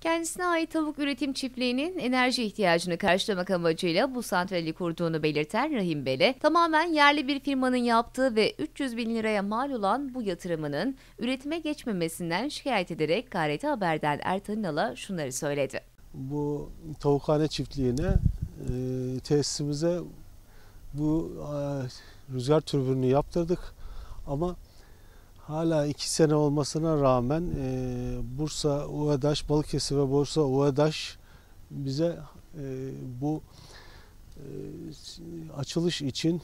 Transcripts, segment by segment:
Kendisine ait tavuk üretim çiftliğinin enerji ihtiyacını karşılamak amacıyla bu santrali kurduğunu belirten Rahim Bele, tamamen yerli bir firmanın yaptığı ve 300 bin liraya mal olan bu yatırımının üretime geçmemesinden şikayet ederek Gayret Haber'den Ertan İnal'a şunları söyledi. bu tavukhane çiftliğine e, tesisimize bu e, rüzgar türbününü yaptırdık ama hala iki sene olmasına rağmen e, Bursa UEDAŞ, Balıkesir ve Bursa UEDAŞ bize e, bu e, açılış için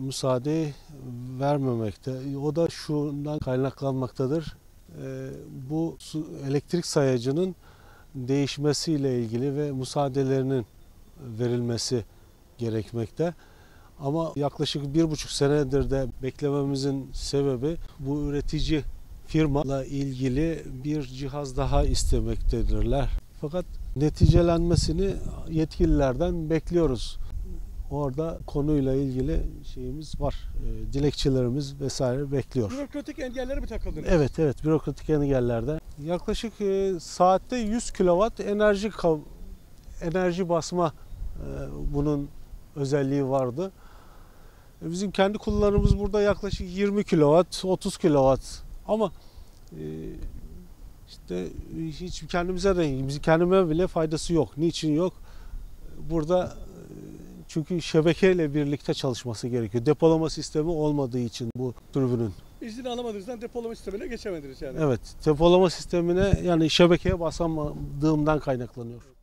müsaade vermemekte. O da şundan kaynaklanmaktadır. E, bu su, elektrik sayacının değişmesiyle ilgili ve müsaadelerinin verilmesi gerekmekte. Ama yaklaşık bir buçuk senedir de beklememizin sebebi bu üretici firmayla ilgili bir cihaz daha istemektedirler. Fakat neticelenmesini yetkililerden bekliyoruz. Orada konuyla ilgili şeyimiz var. E, Dilekçelerimiz vesaire bekliyor. Bürokratik engellere mi takıldınız? Evet evet bürokratik engellerde. Yaklaşık e, saatte 100 kW enerji enerji basma e, bunun özelliği vardı. E, bizim kendi kullanımımız burada yaklaşık 20 kW, 30 kW ama e, işte hiç kendimize de kendime bile faydası yok. Niçin yok? Burada e, çünkü şebekeyle birlikte çalışması gerekiyor. Depolama sistemi olmadığı için bu türbünün. İzin alamadığınızdan depolama sistemine geçemediniz yani. Evet, depolama sistemine yani şebekeye basamadığımdan kaynaklanıyor.